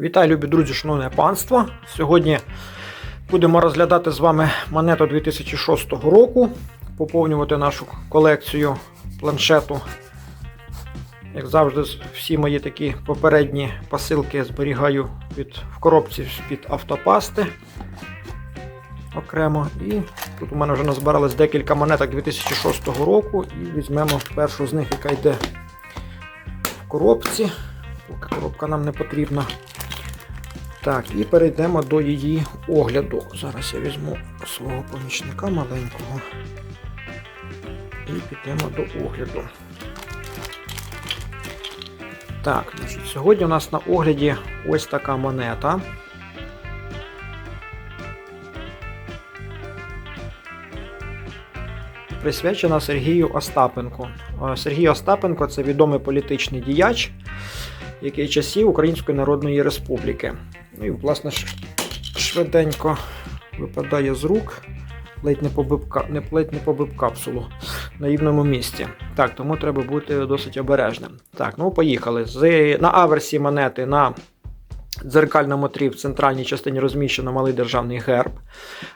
Вітаю, любі друзі, шановне панство. Сьогодні будемо розглядати з вами монету 2006 року, поповнювати нашу колекцію планшету. Як завжди, всі мої такі попередні посилки зберігаю від, в коробці з-під автопасти окремо. І тут у мене вже назбиралось декілька монеток 2006 року. І візьмемо першу з них, яка йде в коробці. Поки коробка нам не потрібна. Так, і перейдемо до її огляду. Зараз я візьму свого помічника маленького і підемо до огляду. Так, значить, сьогодні у нас на огляді ось така монета. Присвячена Сергію Остапенку. Е, Сергій Остапенко це відомий політичний діяч, який часів Української Народної Республіки. Ну і, власне, швиденько випадає з рук, ледь не побив, не, ледь не побив капсулу на рівному місці. Так, тому треба бути досить обережним. Так, ну поїхали. З, на аверсі монети на дзеркальному тлі в центральній частині розміщено малий державний герб.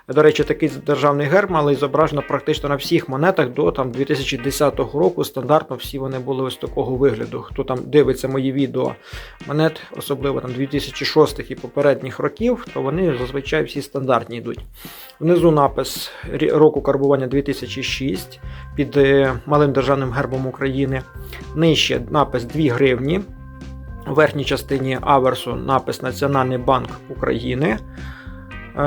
До речі, такий державний герб малий зображено практично на всіх монетах до там, 2010 року. Стандартно всі вони були ось такого вигляду. Хто там дивиться мої відео монет, особливо там 2006 і попередніх років, то вони зазвичай всі стандартні йдуть. Внизу напис року карбування 2006 під е, малим державним гербом України. Нижче напис 2 гривні. У верхній частині аверсу напис Національний банк України, е,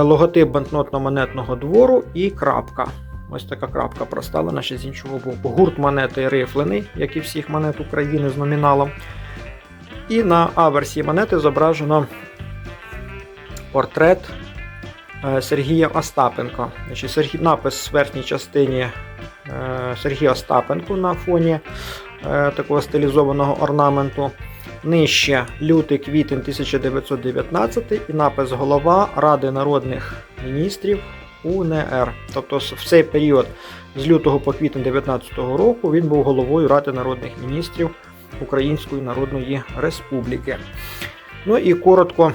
логотип банкнотно-монетного двору і крапка. Ось така крапка проставлена ще з іншого боку. Гурт монети рифлений, як і всіх монет України з номіналом. І на аверсі монети зображено портрет е, Сергія Остапенка. Значить, напис в верхній частині е, Сергій Остапенко на фоні такого стилізованого орнаменту. Нижче лютий квітень 1919 і напис голова Ради народних міністрів УНР. Тобто в цей період з лютого по квітень 19 року він був головою Ради народних міністрів Української Народної Республіки. Ну і коротко,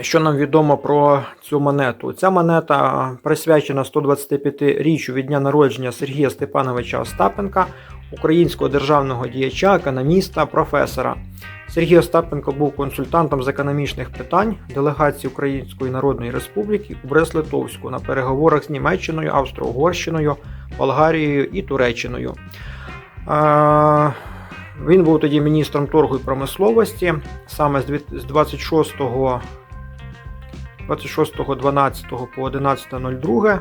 що нам відомо про цю монету. Ця монета присвячена 125-річчю від дня народження Сергія Степановича Остапенка, українського державного діяча, економіста, професора. Сергій Остапенко був консультантом з економічних питань делегації Української Народної Республіки у Брест-Литовську на переговорах з Німеччиною, Австро-Угорщиною, Болгарією і Туреччиною. Він був тоді міністром торгу і промисловості саме з дві- з 26 26.12 по 11.02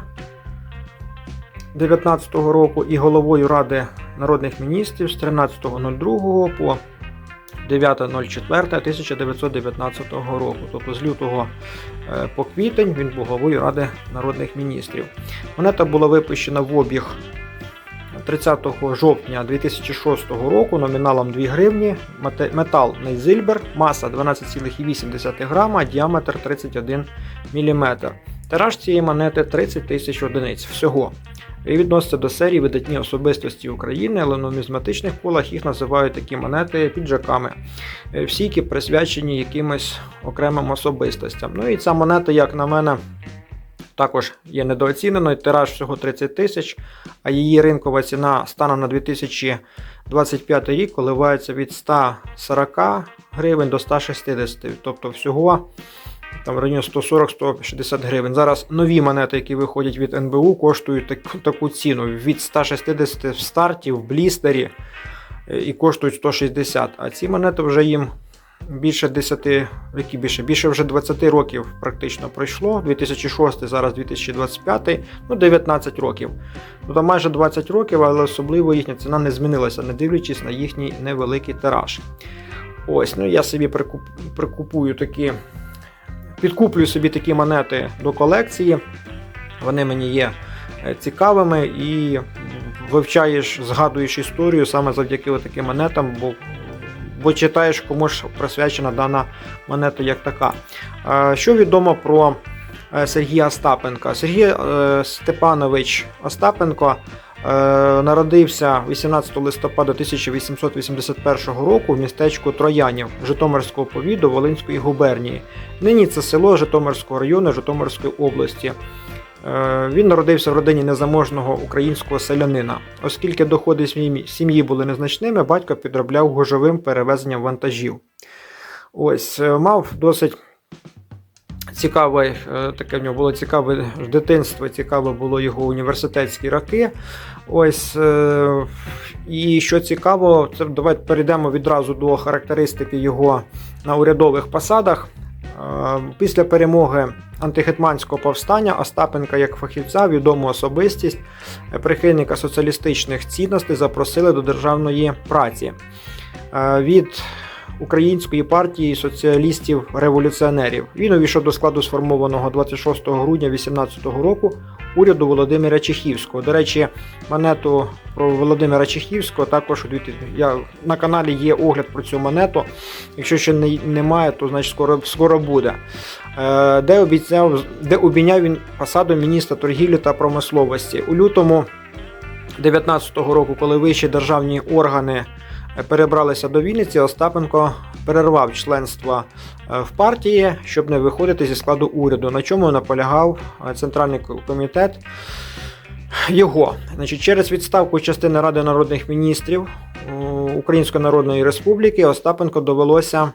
2019 року і головою Ради народних міністрів з 13.02 по 9.04.1919 року. Тобто з лютого е, по квітень він був головою Ради народних міністрів. Монета була випущена в обіг 30 жовтня 2006 року номіналом 2 гривні, метал Нейзильбер, маса 12,8 грама, діаметр 31 мм. Тираж цієї монети 30 тисяч одиниць всього. І відноситься до серії видатні особистості України, але в нумізматичних колах їх називають такі монети піджаками. Е, Всі, які присвячені якимось окремим особистостям. Ну і ця монета, як на мене, також є недооціненою. Тираж всього 30 тисяч, а її ринкова ціна станом на 2025 рік коливається від 140 гривень до 160, тобто всього там в районі 140-160 гривень. Зараз нові монети, які виходять від НБУ, коштують таку, таку ціну від 160 в старті, в блістері і коштують 160. А ці монети вже їм більше 10, які більше, більше вже 20 років практично пройшло. 2006, зараз 2025, ну 19 років. Тобто майже 20 років, але особливо їхня ціна не змінилася, не дивлячись на їхній невеликий тираж. Ось, ну я собі прикуп, прикупую такі, підкуплю собі такі монети до колекції. Вони мені є е, цікавими і вивчаєш, згадуєш історію саме завдяки таким монетам, бо, бо читаєш, кому ж присвячена дана монета як така. Що відомо про е, Сергія Остапенка? Сергій е, Степанович Остапенко народився 18 листопада 1881 року в містечку Троянів Житомирського повіду Волинської губернії. Нині це село Житомирського району Житомирської області. Е, Він народився в родині незаможного українського селянина. Оскільки доходи сім'ї- сім'ї були незначними, батько підробляв гужовим перевезенням вантажів. Ось е, мав досить цікаве, е, таке в нього було цікаве дитинство, цікаве було його університетські роки. Ось е, і що цікаво, це давайте перейдемо відразу до характеристики його на урядових посадах. Е, Після перемоги антигетманського повстання Остапенка як фахівця, відому особистість, прихильника соціалістичних цінностей запросили до державної праці. Від Української партії соціалістів-революціонерів. Він увійшов до складу сформованого 26 грудня 2018 року уряду Володимира Чехівського. До речі, монету про Володимира Чехівського також у 2000 я, на каналі є огляд про цю монету. Якщо ще не, немає, то значить скоро, скоро буде. Е, де, обіцяв, де обійняв він посаду міністра торгівлі та промисловості. У лютому 2019 року, коли вищі державні органи перебралися до Вінниці, Остапенко перервав членство е, в партії, щоб не виходити зі складу уряду, на чому наполягав е, Центральний комітет його. Значить, через відставку частини Ради народних міністрів е, Української Народної Республіки Остапенко довелося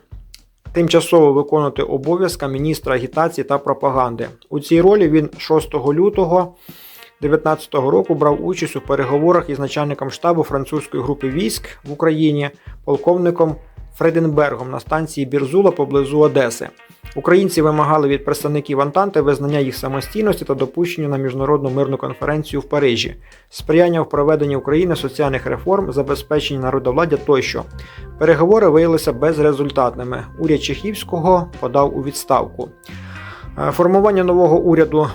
тимчасово виконувати обов'язки міністра агітації та пропаганди. У цій ролі він 6 лютого 2019 року брав участь у переговорах із начальником штабу французької групи військ в Україні, полковником Фреденбергом на станції Бірзула поблизу Одеси. Українці вимагали від представників Антанти визнання їх самостійності та допущення на міжнародну мирну конференцію в Парижі, сприяння в проведенні України соціальних реформ, забезпечення народовладдя тощо. Переговори виявилися безрезультатними. Уряд Чехівського подав у відставку. Е, Формування нового уряду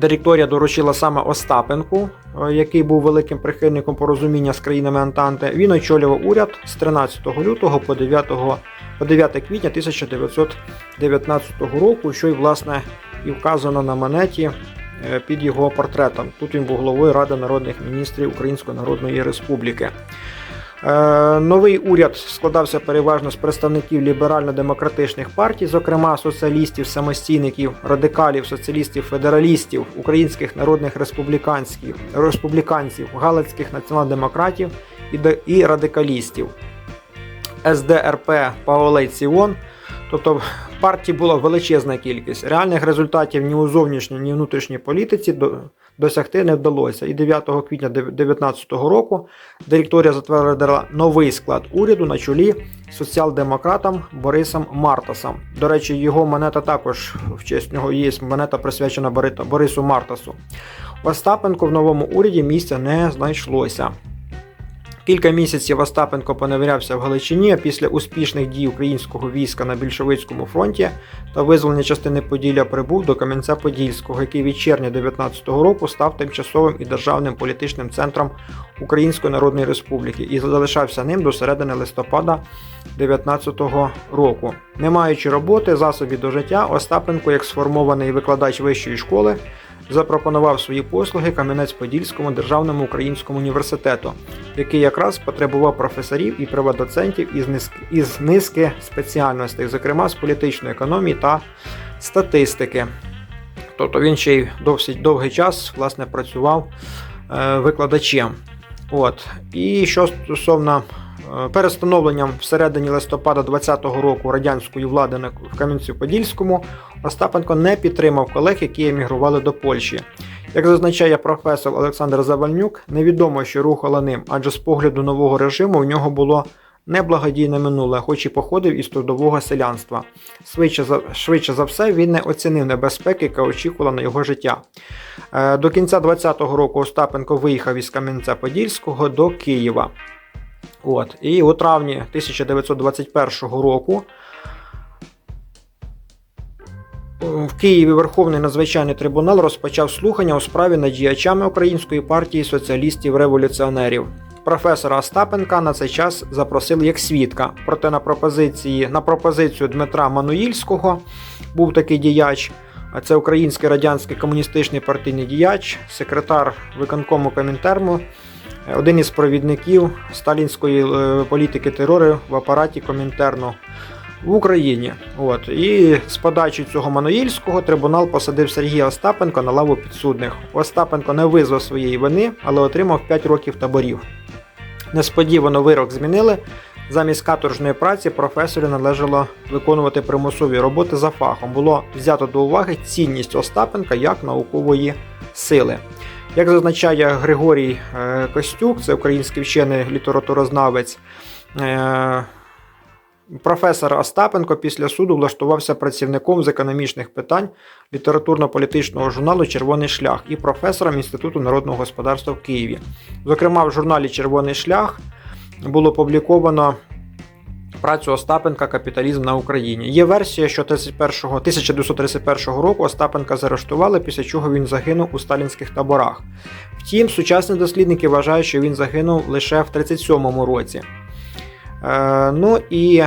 Директорія доручила саме Остапенку, е, який був великим прихильником порозуміння з країнами Антанти. Він очолював уряд з 13 лютого по 9, по 9 квітня 1919 року, що й власне і вказано на монеті е, під його портретом. Тут він був головою Ради народних міністрів Української Народної Республіки. Е, Новий уряд складався переважно з представників ліберально-демократичних партій, зокрема соціалістів, самостійників, радикалів, соціалістів, федералістів, українських народних республіканських, республіканців, галицьких націонал-демократів і радикалістів. СДРП Паолей Ціон. Тобто партій була величезна кількість. Реальних результатів ні у зовнішній, ні у внутрішній політиці досягти не вдалося. І 9 квітня 2019 року директорія затвердила новий склад уряду на чолі соціал-демократом Борисом Мартасом. До речі, його монета також в честь нього є монета присвячена Борису Мартасу. Остапенко в новому уряді місця не знайшлося. Кілька місяців Остапенко поневірявся в Галичині а після успішних дій українського війська на більшовицькому фронті та визволення частини Поділля прибув до Кам'янця-Подільського, який від червня 19-го року став тимчасовим і державним політичним центром Української Народної Республіки і залишався ним до середини листопада 19-го року. Не маючи роботи, засобів до життя, Остапенко, як сформований викладач вищої школи, запропонував свої послуги Кам'янець-Подільському державному українському університету, який якраз потребував професорів і приватдоцентів із низки, із низки спеціальностей, зокрема з політичної економії та статистики. Тобто він ще й досить довгий час власне працював е, викладачем. От. І що стосовно е, перестановленням всередині листопада 2020 року радянської влади в Кам'янці-Подільському, Остапенко не підтримав колег, які емігрували до Польщі. Як зазначає професор Олександр Завальнюк, невідомо, що рухало ним, адже з погляду нового режиму у нього було неблагодійне минуле, хоч і походив із трудового селянства. Швидше за, швидше за все, він не оцінив небезпеки, яка очікувала на його життя. Е, До кінця 2020 року Остапенко виїхав із Кам'янця-Подільського до Києва. От. І у травні 1921 року в Києві Верховний надзвичайний трибунал розпочав слухання у справі над діячами Української партії соціалістів-революціонерів. Професора Остапенка на цей час запросили як свідка. Проте на пропозиції на пропозицію Дмитра Мануїльського був такий діяч. Це український радянський комуністичний партійний діяч, секретар виконкому Комінтерму, е, один із провідників сталінської е, політики терору в апараті Комінтерну в Україні. От. І з подачі цього Мануїльського трибунал посадив Сергія Остапенка на лаву підсудних. Остапенко не визнав своєї вини, але отримав 5 років таборів. Несподівано вирок змінили. Замість каторжної праці професору належало виконувати примусові роботи за фахом. Було взято до уваги цінність Остапенка як наукової сили. Як зазначає Григорій е, Костюк, це український вчений літературознавець, е, професор Остапенко після суду влаштувався працівником з економічних питань літературно-політичного журналу Червоний шлях і професором Інституту народного господарства в Києві. Зокрема, в журналі Червоний шлях було опубліковано працю Остапенка Капіталізм на Україні. Є версія, що 31 1931 року Остапенка заарештували, після чого він загинув у сталінських таборах. Втім, сучасні дослідники вважають, що він загинув лише в 1937 році. Е, ну і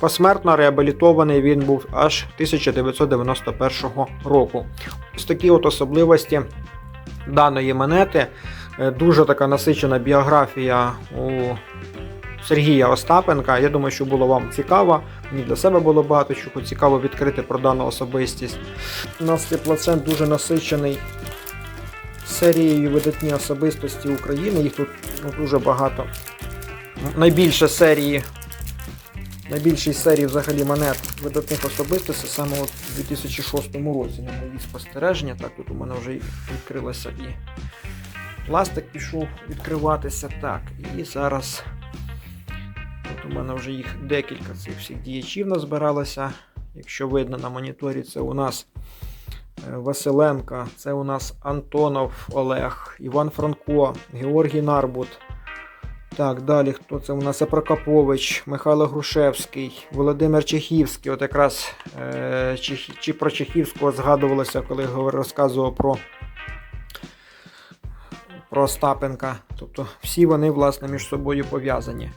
посмертно реабілітований він був аж 1991 року. Ось такі от особливості даної монети. Е, Дуже така насичена біографія у Сергія Остапенка. Я думаю, що було вам цікаво. Мені для себе було багато чого цікаво відкрити про дану особистість. У нас теплоцент дуже насичений серією видатні особистості України. Їх тут ну, дуже багато. Найбільше серії. Найбільшій серії взагалі монет видатних особистостей саме у 2006 році на мої спостереження. Так, тут у мене вже відкрилося і пластик пішов відкриватися. Так, і зараз у мене вже їх декілька цих всіх діячів назбиралося. Якщо видно на моніторі, це у нас е, Василенка, це у нас Антонов Олег, Іван Франко, Георгій Нарбут. Так, далі хто це у нас? Це Прокопович, Михайло Грушевський, Володимир Чехівський. От якраз е, чи, чи про Чехівського згадувалося, коли розказував про, про Остапенка. Тобто всі вони, власне, між собою пов'язані.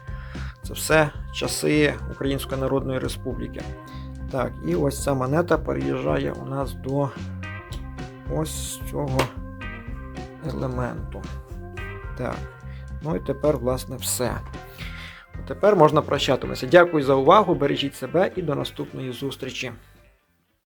Це все часи Української Народної Республіки. Так, і ось ця монета переїжджає у нас до ось цього елементу. Так. Ну і тепер, власне, все. Тепер можна прощатися. Дякую за увагу, бережіть себе і до наступної зустрічі.